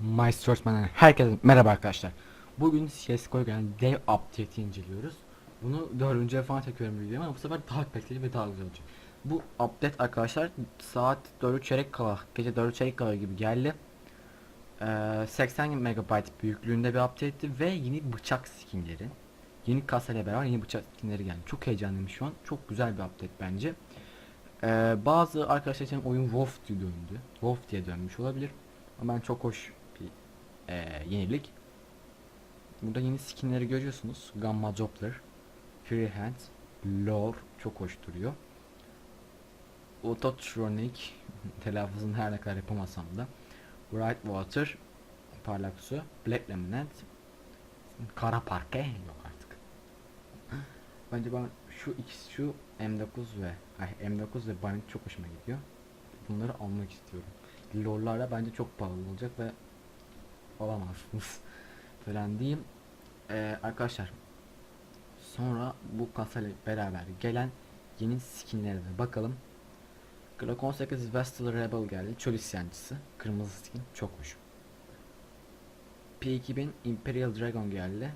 My Sportsman'dan herkese merhaba arkadaşlar. Bugün CSGO'ya gelen dev update'i inceliyoruz. Bunu dördüncü falan çekiyorum videoyu ama bu sefer daha kaliteli ve daha güzel olacak. Bu update arkadaşlar saat 4 çeyrek kala, gece 4 çeyrek kala gibi geldi. Ee, 80 MB büyüklüğünde bir update'ti ve yeni bıçak skinleri. Yeni kasayla beraber yeni bıçak skinleri geldi. Çok heyecanlıyım şu an. Çok güzel bir update bence. Ee, bazı arkadaşlar için oyun WoW diye döndü. WoW diye dönmüş olabilir. Ama ben çok hoş eee, yenilik. Burada yeni skinleri görüyorsunuz. Gamma Doppler, Free Hand, Lore çok hoş duruyor. Autotronic telaffuzunu her ne kadar yapamasam da Bright Water parlak su Black Laminate Kara parke yok artık. Bence ben şu ikisi şu M9 ve ay M9 ve Bionic çok hoşuma gidiyor. Bunları almak istiyorum. Lor'larla bence çok pahalı olacak ve alamazsınız falan diyeyim. Ee, arkadaşlar sonra bu kasayla beraber gelen yeni skinlere de bakalım. Glock 18 Vestal Rebel geldi. Çöl isyancısı. Kırmızı skin. Çok hoş. P2000 Imperial Dragon geldi.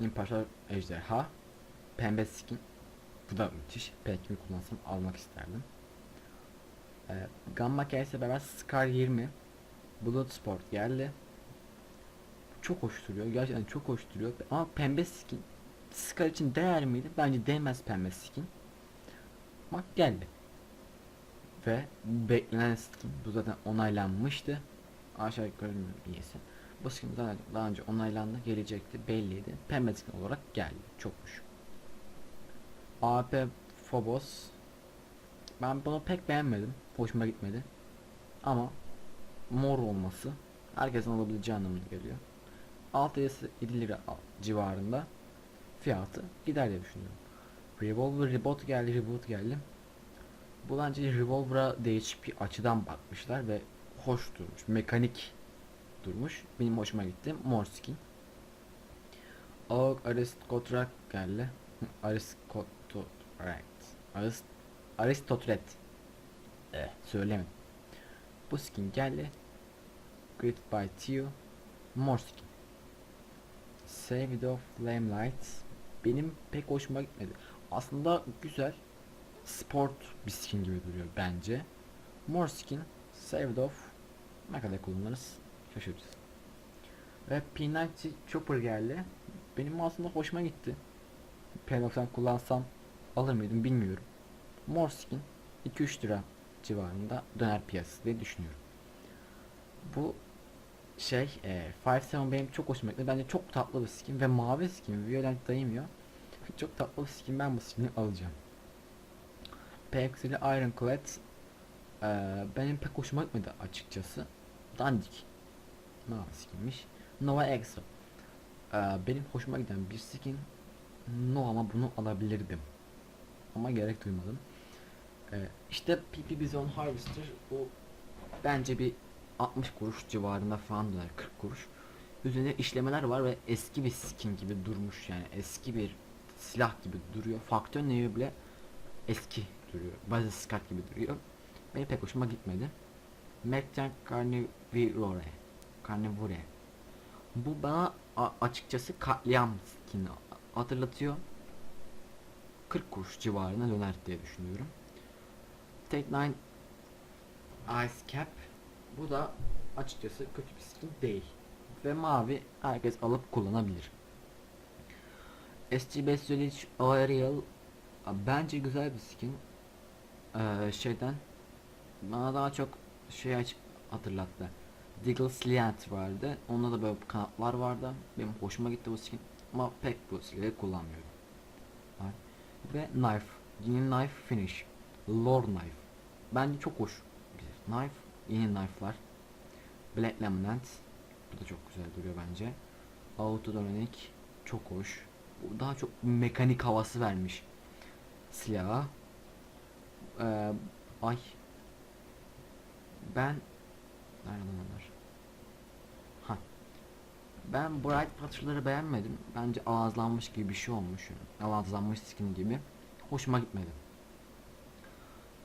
İmparator Ejderha. Pembe skin. Bu da müthiş. P2000 kullansam almak isterdim. Ee, Gamma Case'le beraber Scar 20 Bloodsport geldi. Çok hoş duruyor. Gerçekten çok hoş duruyor. Ama pembe skin Scar için değer miydi? Bence değmez pembe skin. Ama geldi. Ve beklenen skin bu zaten onaylanmıştı. Aşağı görünmüyor niyeyse. Bu skin zaten daha önce onaylandı, gelecekti, belliydi. Pembe skin olarak geldi. Çok hoş. AP Phobos ben bunu pek beğenmedim. Hoşuma gitmedi. Ama mor olması herkesin alabileceği anlamına geliyor. 6 lirası 7 lira civarında fiyatı gider diye düşünüyorum. Revolver Reboot geldi, Reboot geldi. Bu bence Revolver'a değişik bir açıdan bakmışlar ve hoş durmuş, mekanik durmuş. Benim hoşuma gitti. Mor skin. Aristotrak geldi. Arist Aristotret. Eh, söylemedim. Bu skin geldi. Great by Tio. Mor skin. Saved of Flame Lights. Benim pek hoşuma gitmedi. Aslında güzel. Sport bir skin gibi duruyor bence. Mor skin. Saved of. Ne kadar kullanırız? Şaşırırız. Ve P90 Chopper geldi. Benim aslında hoşuma gitti. P90 kullansam alır mıydım bilmiyorum. Mor skin 2-3 lira civarında döner piyasası diye düşünüyorum. Bu şey e, 5-7 benim çok hoşuma gitti. Bence çok tatlı bir skin ve mavi skin. Violent dayımıyor. çok tatlı bir skin. Ben bu skin'i alacağım. PX'li Ironclad e, benim pek hoşuma gitmedi açıkçası. Dandik. Mavi skinmiş. Nova Extra. E, benim hoşuma giden bir skin. No ama bunu alabilirdim. Ama gerek duymadım. Ee, işte PP Bizon Harvester bu bence bir 60 kuruş civarında falan döner 40 kuruş. Üzerinde işlemeler var ve eski bir skin gibi durmuş yani eski bir silah gibi duruyor. Faktör nevi bile eski duruyor. Bazı skat gibi duruyor. Benim pek hoşuma gitmedi. Merchant Carnivore. Carnivore. Bu bana açıkçası katliam skin'i hatırlatıyor. 40 kuruş civarına döner diye düşünüyorum. Take 9 Ice Cap bu da açıkçası kötü bir skin değil. Ve mavi herkes alıp kullanabilir. SG5 Village Aerial bence güzel bir skin. Ee, şeyden bana daha çok şey hatırlattı. Diggle Slant vardı. Onda da böyle kanatlar vardı. Benim hoşuma gitti bu skin. Ama pek bu silahı kullanmıyorum. Ve Knife. Yeni Knife Finish. Lore Knife. Bence çok hoş. Knife. Yeni knife'lar. Black Laminate. Bu da çok güzel duruyor bence. Auto Dynamic. Çok hoş. Bu daha çok mekanik havası vermiş. Silaha. Ee, ay. Ben Nerede lan onlar? Ha. Ben Bright Patrol'ları beğenmedim. Bence ağızlanmış gibi bir şey olmuş. Ağızlanmış skin gibi. Hoşuma gitmedi.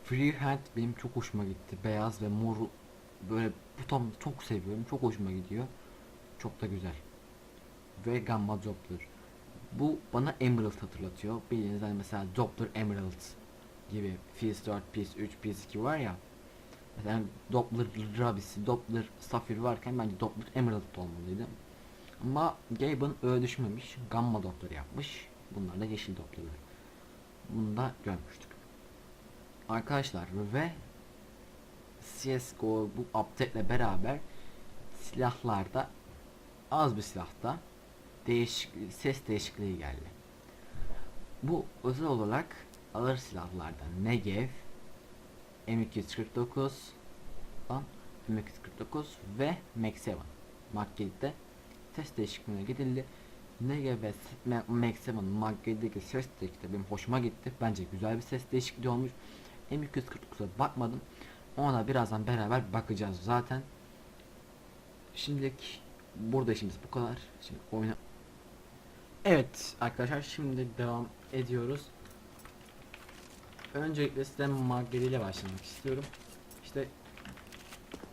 Free Hand benim çok hoşuma gitti. Beyaz ve mor böyle bu tam çok seviyorum. Çok hoşuma gidiyor. Çok da güzel. Ve Gamma Doppler. Bu bana Emerald hatırlatıyor. Bildiğiniz hani mesela Doppler Emerald gibi Fizz 4, Fizz 3, Fizz 2 var ya. Mesela Doppler Ruby'si, Doppler Sapphire varken bence Doppler Emerald olmalıydı. Ama Gaben öyle düşmemiş. Gamma Doppler yapmış. Bunlar da yeşil Doppler'lar. Bunu da görmüştük. Arkadaşlar ve CSGO bu update beraber silahlarda az bir silahta değişik ses değişikliği geldi. Bu özel olarak ağır silahlarda Negev, M249 lan M249 ve Max 7 Mark 7'de ses değişikliğine gidildi. Negev ve Max 7 Mark 7'deki ses değişikliği benim hoşuma gitti. Bence güzel bir ses değişikliği olmuş. M249'a bakmadım. Ona birazdan beraber bakacağız zaten. Şimdilik burada işimiz bu kadar. Şimdi oyuna Evet arkadaşlar şimdi devam ediyoruz. Öncelikle size Maggeli ile başlamak istiyorum. İşte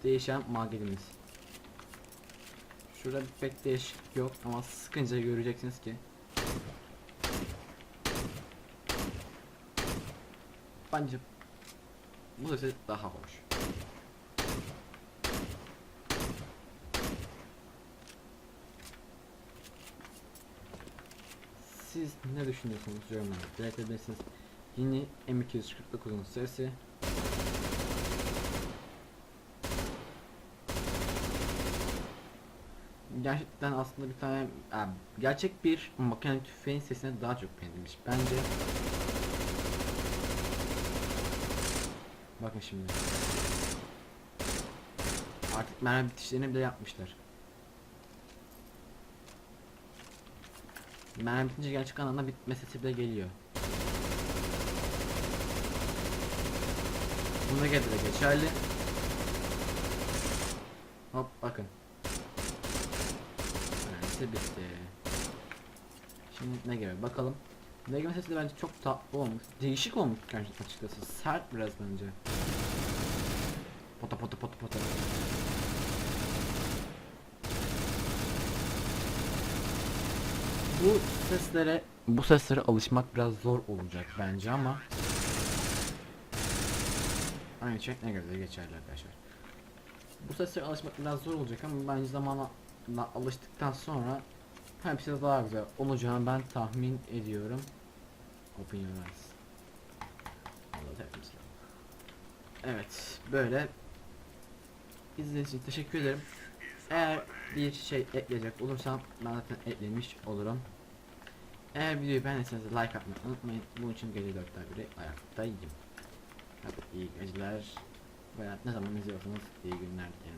değişen Maggelimiz. Şurada pek değişiklik yok ama sıkınca göreceksiniz ki Bence bu sesi daha hoş. Siz ne düşünüyorsunuz yorumlarda belirtebilirsiniz. Yine M249'un sesi. Gerçekten aslında bir tane gerçek bir makine tüfeğin sesine daha çok benzemiş bence. Bakın şimdi. Artık mermi bitişlerini bile yapmışlar. Mermi bitince gerçek anlamda bitme sesi bile geliyor. Göre de geçerli. Hop bakın. Mermisi bitti. Şimdi ne gibi bakalım. Gibi sesi de bence çok tatlı olmuş. Değişik olmuş gerçekten açıkçası. Sert biraz bence. Pota pota pota pota. Bu seslere bu seslere alışmak biraz zor olacak bence ama aynı şey ne de geçerli arkadaşlar. Bu seslere alışmak biraz zor olacak ama bence zamanla alıştıktan sonra hepsi de daha güzel olacağını ben tahmin ediyorum. Open your eyes. Evet böyle İzlediğiniz için teşekkür ederim. Eğer bir şey ekleyecek olursam ben zaten eklemiş olurum. Eğer videoyu beğendiyseniz like atmayı unutmayın. Bunun için gece dörtten biri ayaktayım. Hadi iyi geceler. Veya ne zaman izliyorsanız iyi günler dilerim.